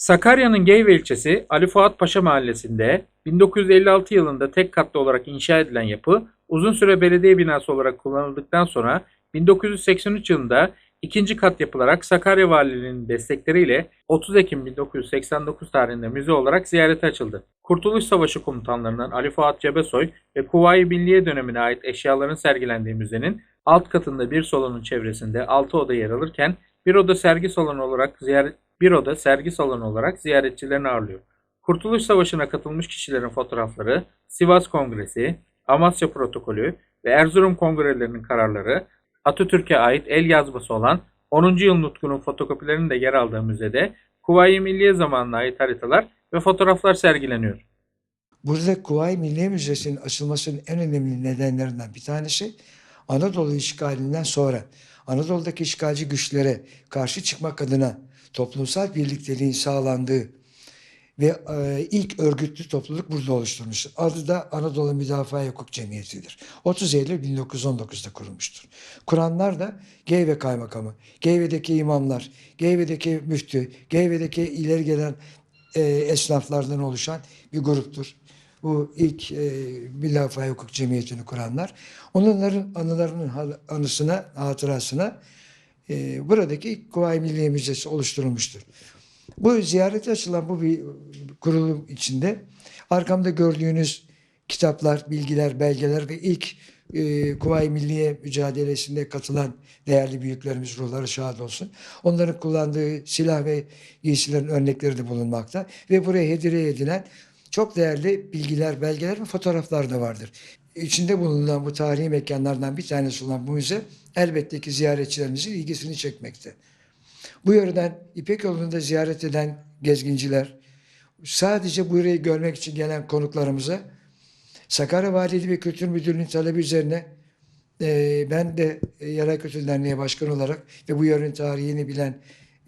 Sakarya'nın Geyve ilçesi Ali Fuat Paşa mahallesinde 1956 yılında tek katlı olarak inşa edilen yapı uzun süre belediye binası olarak kullanıldıktan sonra 1983 yılında ikinci kat yapılarak Sakarya Valiliğinin destekleriyle 30 Ekim 1989 tarihinde müze olarak ziyarete açıldı. Kurtuluş Savaşı komutanlarından Ali Fuat Cebesoy ve Kuvayi Milliye dönemine ait eşyaların sergilendiği müzenin alt katında bir salonun çevresinde 6 oda yer alırken bir oda sergi salonu olarak ziyaret bir oda sergi salonu olarak ziyaretçilerini ağırlıyor. Kurtuluş Savaşı'na katılmış kişilerin fotoğrafları, Sivas Kongresi, Amasya Protokolü ve Erzurum Kongrelerinin kararları, Atatürk'e ait el yazması olan 10. yıl nutkunun fotokopilerinin de yer aldığı müzede Kuvayi Milliye zamanına ait haritalar ve fotoğraflar sergileniyor. Burada Kuvayi Milliye Müzesi'nin açılmasının en önemli nedenlerinden bir tanesi Anadolu işgalinden sonra Anadolu'daki işgalci güçlere karşı çıkmak adına toplumsal birlikteliğin sağlandığı ve e, ilk örgütlü topluluk burada oluşturmuştur. Adı da Anadolu Müdafaa Hukuk Cemiyeti'dir. 30 Eylül 1919'da kurulmuştur. Kuranlar da Geyve Kaymakamı, Geyve'deki imamlar, Geyve'deki müftü, Geyve'deki ileri gelen e, esnaflardan oluşan bir gruptur. Bu ilk e, Müdafaa Hukuk Cemiyeti'ni kuranlar. Onların anılarının anısına, hatırasına e, buradaki ilk Kuvayi Milliye Müzesi oluşturulmuştur. Bu ziyarete açılan bu bir kurulum içinde arkamda gördüğünüz kitaplar, bilgiler, belgeler ve ilk e, Kuvayi Milliye mücadelesinde katılan değerli büyüklerimiz ruhları şad olsun. Onların kullandığı silah ve giysilerin örnekleri de bulunmakta ve buraya hediye edilen çok değerli bilgiler, belgeler ve fotoğraflar da vardır. İçinde bulunan bu tarihi mekanlardan bir tanesi olan bu müze elbette ki ziyaretçilerimizin ilgisini çekmekte. Bu yönden İpek yolunda ziyaret eden gezginciler, sadece burayı görmek için gelen konuklarımıza Sakarya Valiliği ve Kültür Müdürlüğü'nün talebi üzerine e, ben de e, Yerel Kültür Derneği Başkanı olarak ve bu yörenin tarihini bilen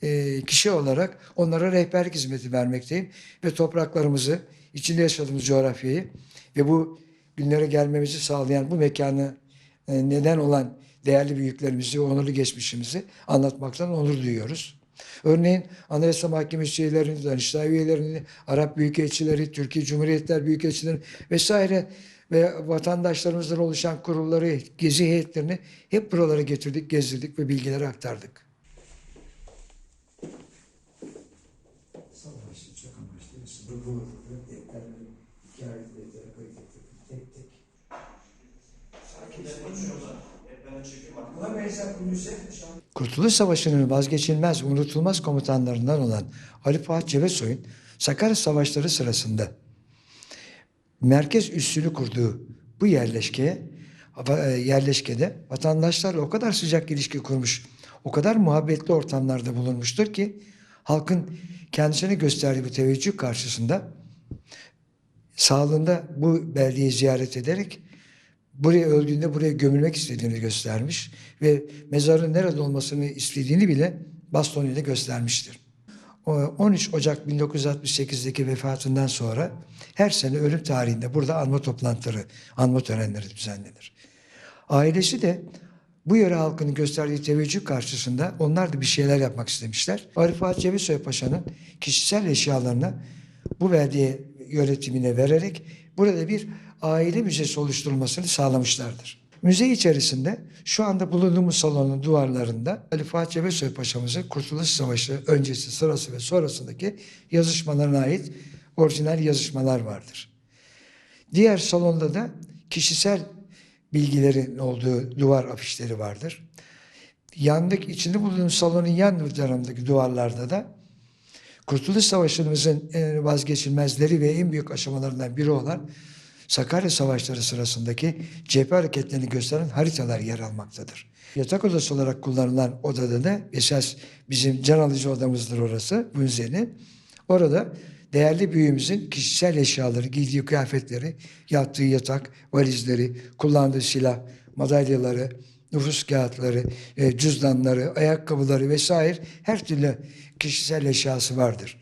e, kişi olarak onlara rehberlik hizmeti vermekteyim. Ve topraklarımızı, içinde yaşadığımız coğrafyayı ve bu günlere gelmemizi sağlayan bu mekanı e, neden olan değerli büyüklerimizi, onurlu geçmişimizi anlatmaktan onur duyuyoruz. Örneğin Anayasa Mahkemesi üyelerini, Danıştay üyelerini, Arap Büyükelçileri, Türkiye Cumhuriyetler Büyükelçileri vesaire ve vatandaşlarımızdan oluşan kurulları, gezi heyetlerini hep buralara getirdik, gezdirdik ve bilgileri aktardık. Savaşlı, çok amaçlı, sınırlı, tek tek. Kurtuluş Savaşı'nın vazgeçilmez, unutulmaz komutanlarından olan Ali Fuat Cebesoy'un Sakarya Savaşları sırasında merkez üssünü kurduğu bu yerleşkeye yerleşkede vatandaşlarla o kadar sıcak ilişki kurmuş, o kadar muhabbetli ortamlarda bulunmuştur ki halkın kendisine gösterdiği bu teveccüh karşısında sağlığında bu beldeyi ziyaret ederek buraya öldüğünde buraya gömülmek istediğini göstermiş ve mezarın nerede olmasını istediğini bile bastonuyla göstermiştir. O 13 Ocak 1968'deki vefatından sonra her sene ölüm tarihinde burada anma toplantıları, anma törenleri düzenlenir. Ailesi de bu yöre halkının gösterdiği teveccüh karşısında onlar da bir şeyler yapmak istemişler. Arif Fuat Cebesoy Paşa'nın kişisel eşyalarını bu belediye yönetimine vererek burada bir aile müzesi oluşturulmasını sağlamışlardır. Müze içerisinde şu anda bulunduğumuz salonun duvarlarında Ali Fuat Cebesoy Paşa'mızın Kurtuluş Savaşı öncesi, sırası ve sonrasındaki yazışmalarına ait orijinal yazışmalar vardır. Diğer salonda da kişisel bilgilerin olduğu duvar afişleri vardır. Yandaki içinde bulunduğumuz salonun yan tarafındaki duvarlarda da Kurtuluş Savaşı'nızın en vazgeçilmezleri ve en büyük aşamalarından biri olan Sakarya Savaşları sırasındaki cephe hareketlerini gösteren haritalar yer almaktadır. Yatak odası olarak kullanılan odada da esas bizim can alıcı odamızdır orası, müzenin. Orada değerli büyüğümüzün kişisel eşyaları, giydiği kıyafetleri, yattığı yatak, valizleri, kullandığı silah, madalyaları, nüfus kağıtları, e, cüzdanları, ayakkabıları vesaire her türlü kişisel eşyası vardır.